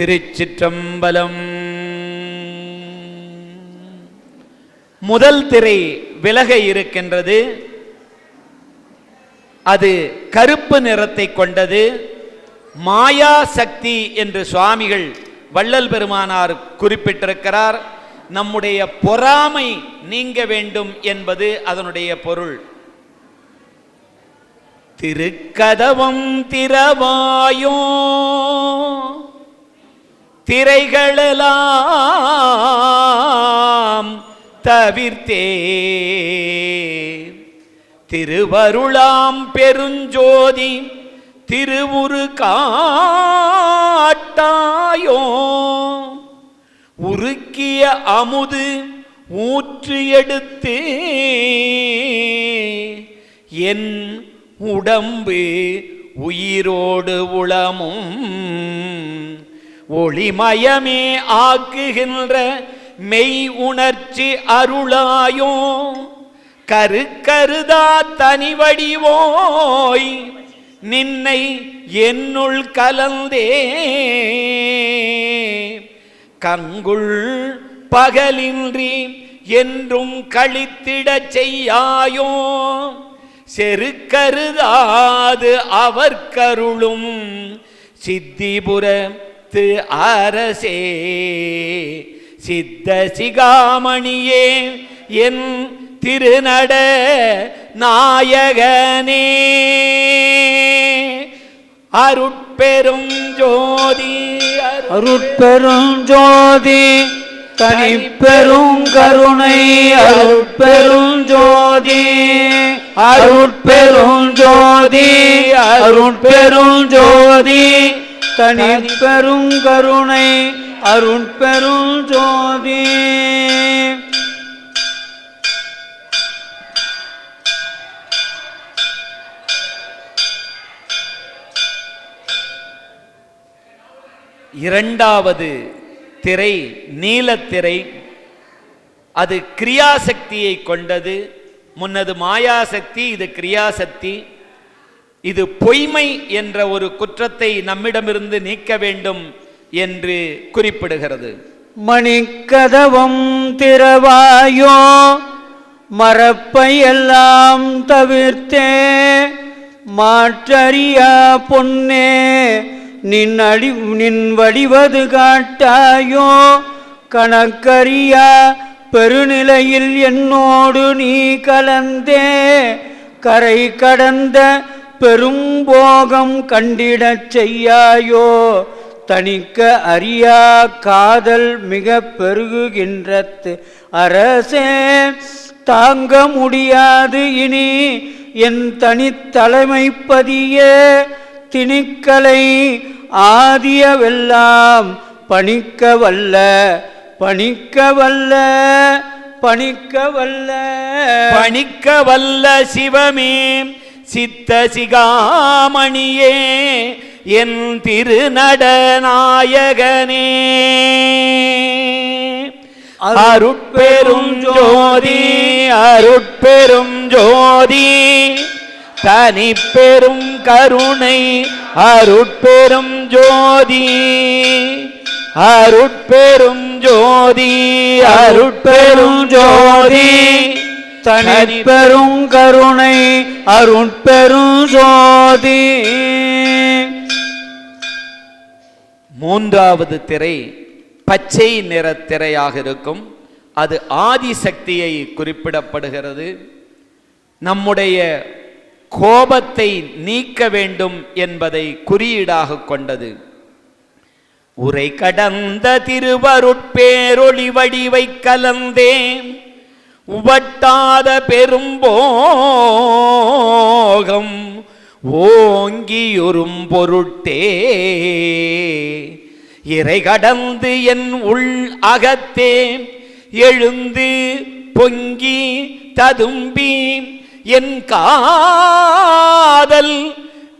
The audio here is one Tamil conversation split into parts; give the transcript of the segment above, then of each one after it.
திருச்சிற்றம்பலம். முதல் திரை விலக இருக்கின்றது. அது கருப்பு நிறத்தை கொண்டது. மாயா சக்தி என்று சுவாமிகள் வள்ளல் பெருமானார் குறிப்பிட்டிருக்கிறார். நம்முடைய பொறாமை நீங்க வேண்டும் என்பது அதனுடைய பொருள். திருக்கதவம் திரவாயோ திரைகளெல்லாம் தவிர்த்தே. திருவருளாம் பெருஞ்சோதி திருவுரு காட்டாயோ. உருக்கிய அமுது ஊற்று எடுத்து. என் உடம்பு உயிரோடு உளமும். ஒளிமயமே ஆக்குகின்ற மெய் உணர்ச்சி அருளாயோ. கருக்கருதா தனிவடிவோய். நின்னை என்னுள் கலந்தே. கங்குள் பகலின்றி என்றும் கழித்திடச் செய்யாயோ. செருக்கருதாது அவர் கருளும் சித்து அரசே. சித்த சிகாமணியே என் திருநட நாயகனே. அருட்பெரும் ஜோதி அருட்பெரும் ஜோதி தனிப்பெரும் கருணை. அருட்பெரும் ஜோதி அருட்பெரும் ஜோதி அருட்பெரும் ஜோதி தனிப்பெரும் கருணை அருட்பெரும் ஜோதி. இரண்டாவது திரை நீலத்திரை. அது கிரியாசக்தியை கொண்டது. முன்னது மாயாசக்தி இது கிரியாசக்தி. இது பொய்மை என்ற ஒரு குற்றத்தை நம்மிடமிருந்து நீக்க வேண்டும் என்று குறிப்பிடுகிறது. மணிக்கதவம் திறவாயோ? மரப்பை எல்லாம் தவிர்த்தே? மாற்றறியா பொன்னே? நின் அடி நின் வடிவது காட்டாயோ? கணக்கறியா பெருநிலையில் என்னோடு நீ கலந்தே? கரை கடந்த பெரும்போகம் கண்டிடச் செய்யாயோ? தணிக்க அறியா காதல் மிக பெருகுகின்றது அரசே தாங்க முடியாது இனி. என் தனித்தலைமைப்பதியே திணிக்கலை ஆதியவெல்லாம் பணிக்க வல்ல பணிக்க வல்ல பணிக்க வல்ல. பணிக்க வல்ல சிவமே. சித்த சிகாமணியே என் திருநடநாயகனே. அருட்பெரும் ஜோதி அருட்பெரும் ஜோதி தனிப்பெரும் கருணை அருட்பெரும் ஜோதி. அருட்பெரும் ஜோதி அருட்பெரும் ஜோதி. தனிப்பெரும் கருணை அருட்பெரும் சோதி மூன்றாவது திரை பச்சை நிற திரையாக இருக்கும். அது ஆதிசக்தியை குறிப்பிடப்படுகிறது. நம்முடைய கோபத்தை நீக்க வேண்டும் என்பதை குறியீடாக கொண்டது. உரை கடந்த திருவருட்பேரொளி வடிவை கலந்தேன். உவட்டாத பெரும்போகம் ஓங்கியுறும் பொருட்டே. இறை கடந்து என் உள் அகத்தே எழுந்து பொங்கி ததும்பி என் காதல்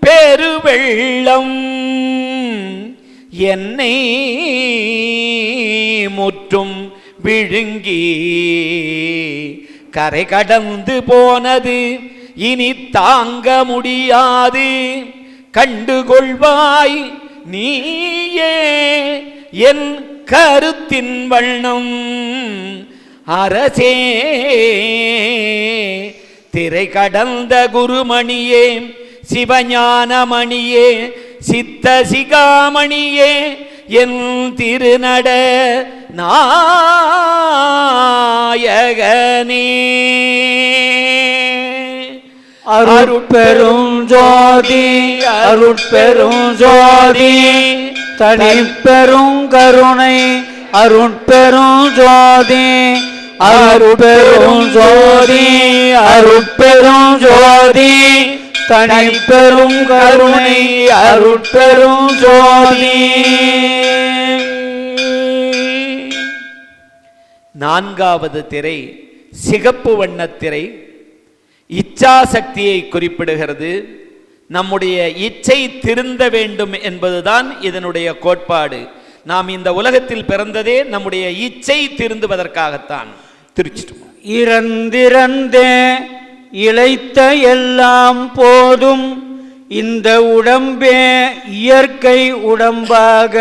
பெருவெள்ளம். என்னை முற்றும் விழுங்கி. கரை கடந்து போனது இனி தாங்க முடியாது. கண்டுகொள்வாய் நீயே என் கருத்தின் வண்ணம். அரசே திரை கடந்த குருமணியே சிவஞானமணியே சித்த சிகாமணியே என் திருநட நாயகனே. அருட்பெரும் ஜோதி அருட்பெரும் ஜோதி தனிப்பெரும் கருணை அருட்பெரும் ஜோதி அருட்பெரும் ஜோதி அருட்பெரும் ஜோதி. தனிப்பெரும் கருணை அருட்பெரும் ஜோதி நான்காவது திரை சிகப்பு வண்ண திரை. இச்சாசக்தியை குறிப்பிடுகிறது. நம்முடைய இச்சை திருந்த வேண்டும் என்பதுதான் இதனுடைய கோட்பாடு. நாம் இந்த உலகத்தில் பிறந்ததே நம்முடைய இச்சை திருந்துவதற்காகத்தான். திருச்சிட்டு இறந்திறந்தே இழைத்த எல்லாம் போதும். இந்த உடம்பே இயற்கை உடம்பாக.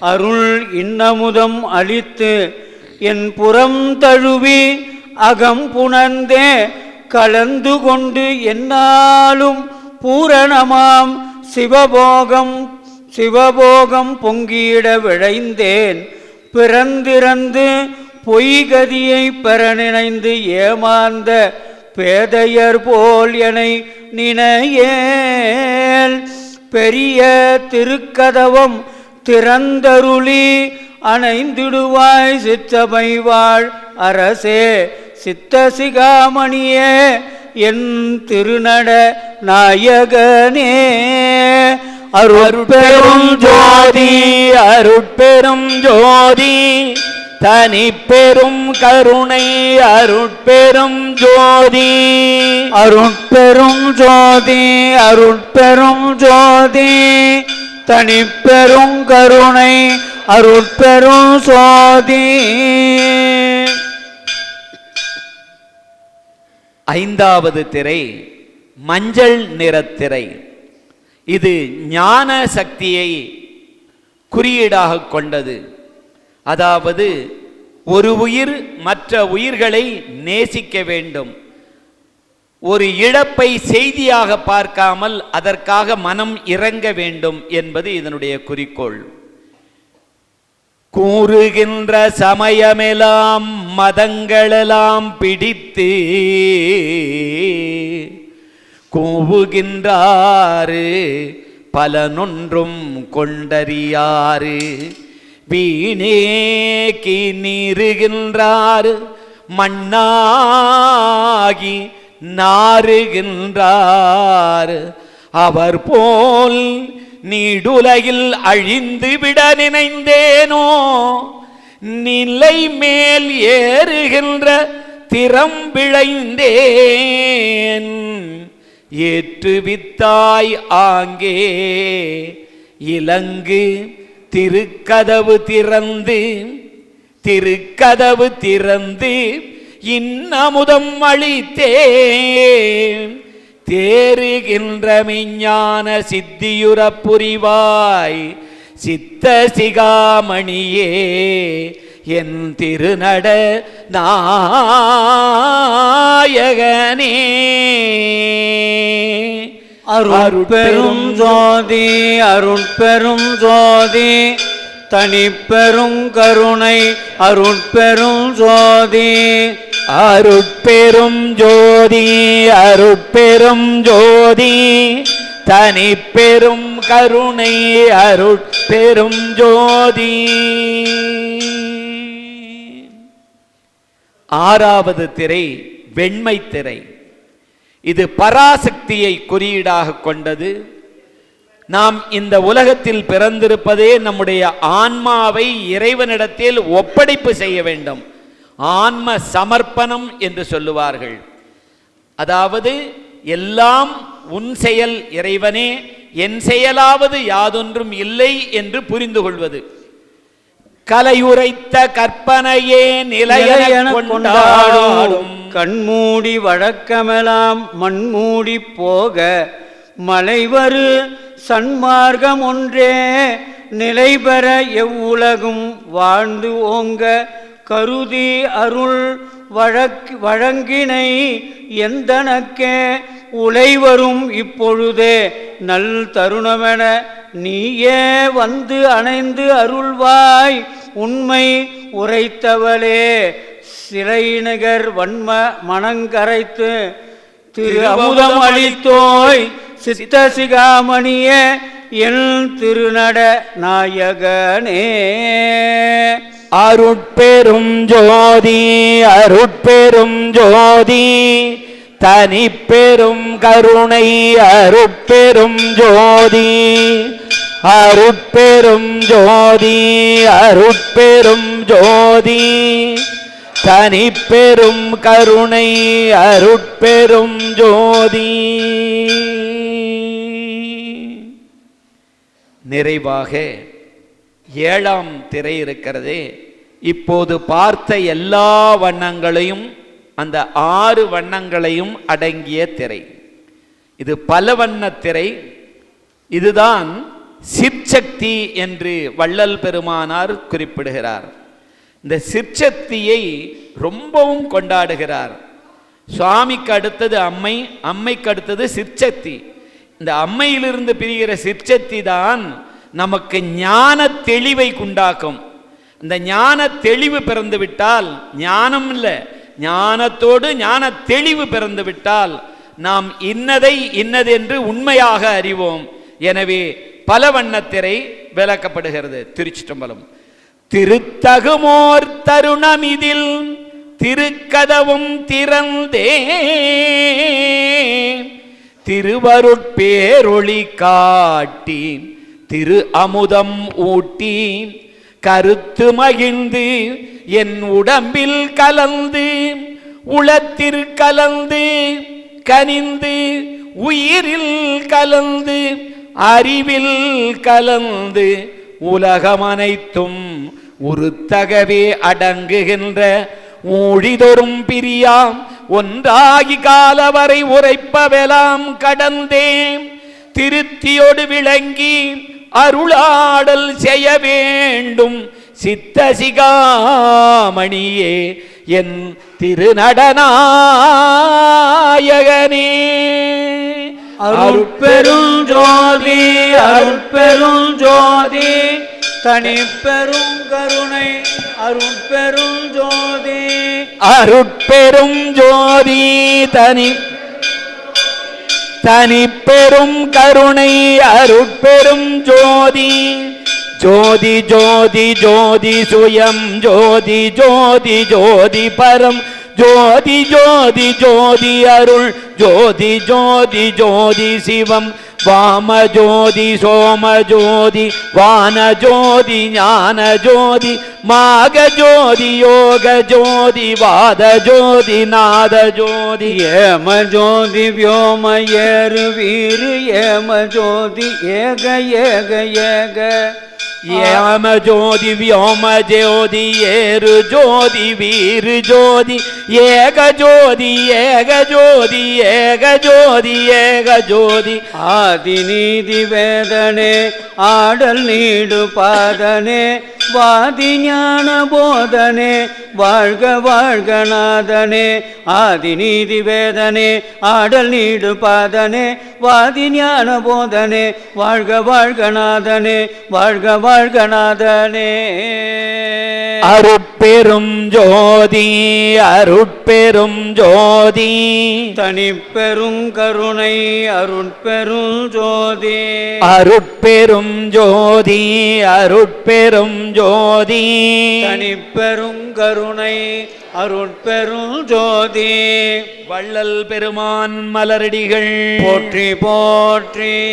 அருள் இன்னமுதம் அளித்து என் புறம் தழுவி அகம் புணர்ந்தே கலந்து கொண்டு என்னாலும் பூரணமாம். சிவபோகம் சிவபோகம் பொங்கியிட விழைந்தேன். பிறந்திறந்து பொய்கதியை பெற நினைந்து ஏமாந்த பேதையர் போல் எனை நினையேல். பெரிய திருக்கதவம் திறந்தருளி அணைந்திடுவாய் சித்தமை வாழ் அரசே. சித்த சிகாமணியே என் திருநட நாயகனே. அருட்பெரும் ஜோதி அருட்பெரும் ஜோதி. தனி பெரும் கருணை அருட்பெரும் ஜோதி. அருட்பெரும் ஜோதி அருட்பெரும் ஜோதி. தனிப்பெரும் கருணை அருட்பெரும் சோதி ஐந்தாவது திரை மஞ்சள் நிறத்திரை இது ஞான சக்தியை குறியீடாக கொண்டது. அதாவது ஒரு உயிர் மற்ற உயிர்களை நேசிக்க வேண்டும். ஒரு இழப்பை செய்தியாக பார்க்காமல் அதற்காக மனம் இறங்க வேண்டும் என்பது இதனுடைய குறிக்கோள். கூறுகின்ற சமயமெல்லாம் மதங்களெல்லாம் பிடித்து கூவுகின்றாரு பலனொன்றும் கொண்டறியாறு வீணேக்கி நீருகின்றார் மண்ணாகி நாறுகின்றார் அவர் போல் நீடுலையில் அழிந்து விட நினைந்தேனோ நிலை மேல் ஏறுகின்ற திறம் விளைந்தேன். ஏற்றுவித்தாய் ஆங்கே இலங்கு திருக்கதவு திறந்து திருக்கதவு திறந்து இன்னமுதம் அளித்தேன். தேறுகின்ற மெஞ்ஞான சித்தியுற புரிவாய் சித்த சிகாமணியே என் திருநட நாயகனே. அருட்பெரும் ஜோதி அருட்பெரும் ஜோதி தனிப்பெரும் கருணை அருட்பெரும் ஜோதி. அருட்பெரும் ஜோதி அருட்பெரும் ஜோதி தனி பெரும் கருணை அருட்பெரும் ஜோதி. ஆறாவது திரை வெண்மை திரை. இது பராசக்தியை குறியீடாக கொண்டது. நாம் இந்த உலகத்தில் பிறந்திருப்பதே நம்முடைய ஆன்மாவை இறைவனிடத்தில் ஒப்படைப்பு செய்ய வேண்டும். ஆன்ம சமர்ப்பணம் என்று சொல்லுவார்கள். அதாவது எல்லாம் உன் செயல் இறைவனே என் செயலாவது யாதொன்றும் இல்லை என்று புரிந்து கொள்வது. கலையுரைத்த கற்பனையே நிலையென கொண்டாடும். கண்மூடி வழக்கமெல்லாம் மண்மூடி போக மலைவரு சன்மார்க்கம் ஒன்றே நிலை பெற எவ்வுலகும் வாழ்ந்து ஓங்க கருதி அருள் வழக் வழங்கினை எந்தனக்கே உலைவரும் இப்பொழுதே நல் தருணமென நீயே வந்து அணைந்து அருள்வாய் உண்மை உரைத்தவளே சிறைநகர் வன்ம மணங்கரைத்து திரு அமுதம் அளித்தோய் சித்த சிகாமணியே என் திருநட நாயகனே. அருட்பெரும் ஜோதி அருட்பெரும் ஜோதி தனிப்பெரும் கருணை அருட்பெரும் ஜோதி. அருட்பெரும் ஜோதி அருட்பெரும் ஜோதி. தனிப்பெரும் கருணை அருட்பெரும் ஜோதி. நிறைவாக ஏழாம் திரை இருக்கிறதே. இப்போது பார்த்த எல்லா வண்ணங்களையும் அந்த ஆறு வண்ணங்களையும் அடங்கிய திரை. இது பல வண்ண திரை. இதுதான் சிற்சக்தி என்று வள்ளல் பெருமானார் குறிப்பிடுகிறார். இந்த சிற்சக்தியை ரொம்பவும் கொண்டாடுகிறார். சுவாமிக்கு அடுத்தது அம்மை அம்மைக்கு அடுத்தது சிற்சக்தி இந்த அம்மையிலிருந்து பிரிகிற சிற்சக்தி தான் நமக்கு ஞான தெளிவை உண்டாக்கும். இந்த ஞான தெளிவு பிறந்து விட்டால் ஞானம் இல்லை. ஞானத்தோடு ஞான தெளிவு பிறந்து விட்டால் நாம் இன்னதை இன்னதென்று உண்மையாக அறிவோம். எனவே பல வண்ணத்திரை விளக்கப்படுகிறது. திருச்சிற்றம்பலம். திருத்தகுமோர் தருணமிதில் திருக்கதவும் திறந்தே திருவருட்பேரொளி காட்டி திரு அமுதம் ஊட்டீன். கருத்து மகிழ்ந்து என் உடம்பில் கலந்து. உளத்தில் கலந்து. கனிந்து உயிரில் கலந்து. அறிவில் கலந்து. உலகமனைத்தும் உருத்தகவே அடங்குகின்ற ஊழிதொரும் பிரியாம். ஒன்றாகி காலவரை உரைப்பவெலாம் கடந்தேன். திருத்தியோடு விளங்கி அருளாடல் செய்ய வேண்டும். சித்த சிகாமணியே என் திருநடனாயகனே அருட்பெரும் ஜோதி அருட்பெரும் ஜோதி தனிப்பெரும் கருணை. அருட்பெரும் ஜோதி. அருட்பெரும் ஜோதி தனி தனிப்பெரும் கருணை அருட்பெரும் ஜோதி. ஜோதி ஜோதி ஜோதி சுயம் ஜோதி ஜோதி ஜோதி பரம். ஜோதி ஜோதி ஜோதி அருள் ஜோதி ஜோதி ஜோதி சிவம். வாம ஜோதி சோம ஜோதி வான ஜோதி ஞான ஜோதி மாக ஜோதி யோக ஜோதி வாத ஜோதி நாத ஜோதி ஏம ஜோதி வியோம ஏறு வீரு ஏம ஜோதி ஏக ஏக ஏக ஏம ஜோதி வியோம ஜோதி ஏறு ஜோதி வீரு ஜோதி ஏக ஜோதி ஏக ஜோதி ஏக ஜோதி ஏக ஜோதி ஆதி நீதி வேதனே ஆடல் நீடு பாதனே வாதி ஞான போதனே வாழ்க வாழ்க நாதனே. ஆதி நீதி வேதனே ஆடல் நீடு பாதனே வாதி ஞான போதனே வாழ்க வாழ்க நாதனே வாழ்க வாழ்க நாதனே. அருட்பெரும் ஜோதி அருட்பெரும் ஜோதி. தனிப்பெரும் கருணை அருட்பெரும் ஜோதி. அருட்பெரும் ஜோதி அருட்பெரும் ஜோதி. தனிப்பெரும் கருணை அருட்பெரும் ஜோதி. வள்ளல் பெருமான் மலரடிகள். போற்றி போற்றி.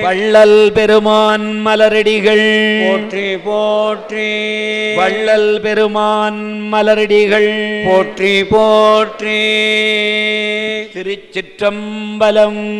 வள்ளல் பெருமான் மலரடிகள். போற்றி போற்றி. வள்ளல் பெருமான் மலரடிகள். போற்றி போற்றி. திருச்சிற்றம்பலம்.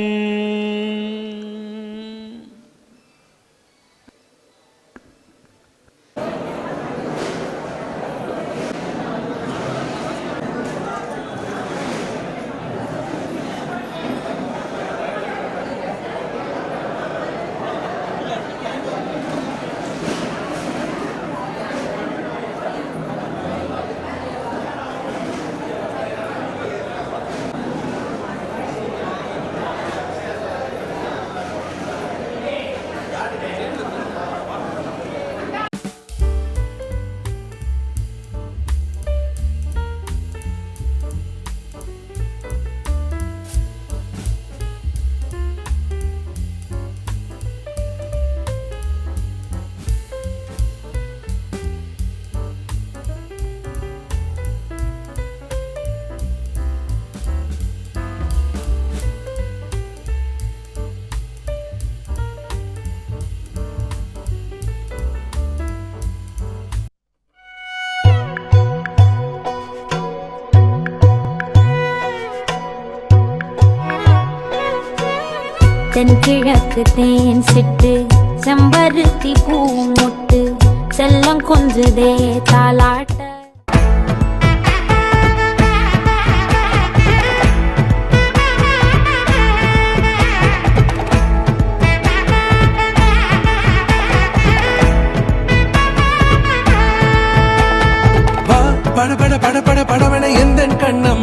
கிழக்கு தேன் சிட்டு செம்பருத்தி பூ முட்டு செல்லம் கொஞ்சதே தாளாட்ட வா பட பட பட பட படவன எந்த கண்ணம்?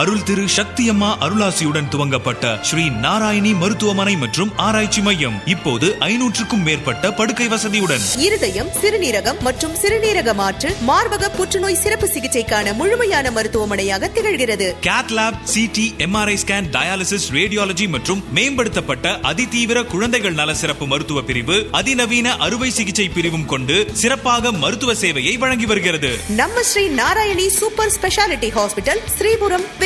அருள் திரு சக்தியம்மா அருளாசியுடன் துவங்கப்பட்ட ஸ்ரீ நாராயணி மருத்துவமனை மற்றும் ஆராய்ச்சி மையம். இப்போது ஐநூற்றுக்கும் மேற்பட்ட படுக்கை வசதியுடன். இருதயம் சிறுநீரகம் மற்றும் சிறுநீரக மாற்று மார்பக புற்றுநோய் சிறப்பு சிகிச்சைக்கான முழுமையான மருத்துவமனையாக திகழ்கிறது. Lab CT MRI scan dialysis radiology மற்றும் மேம்படுத்தப்பட்ட அதிதீவிர குழந்தைகள் நல சிறப்பு மருத்துவ பிரிவு அதிநவீன அறுவை சிகிச்சை பிரிவும் கொண்டு சிறப்பாக மருத்துவ சேவையை வழங்கி வருகிறது. நம்ம Sri Narayani super speciality hospital Sripuram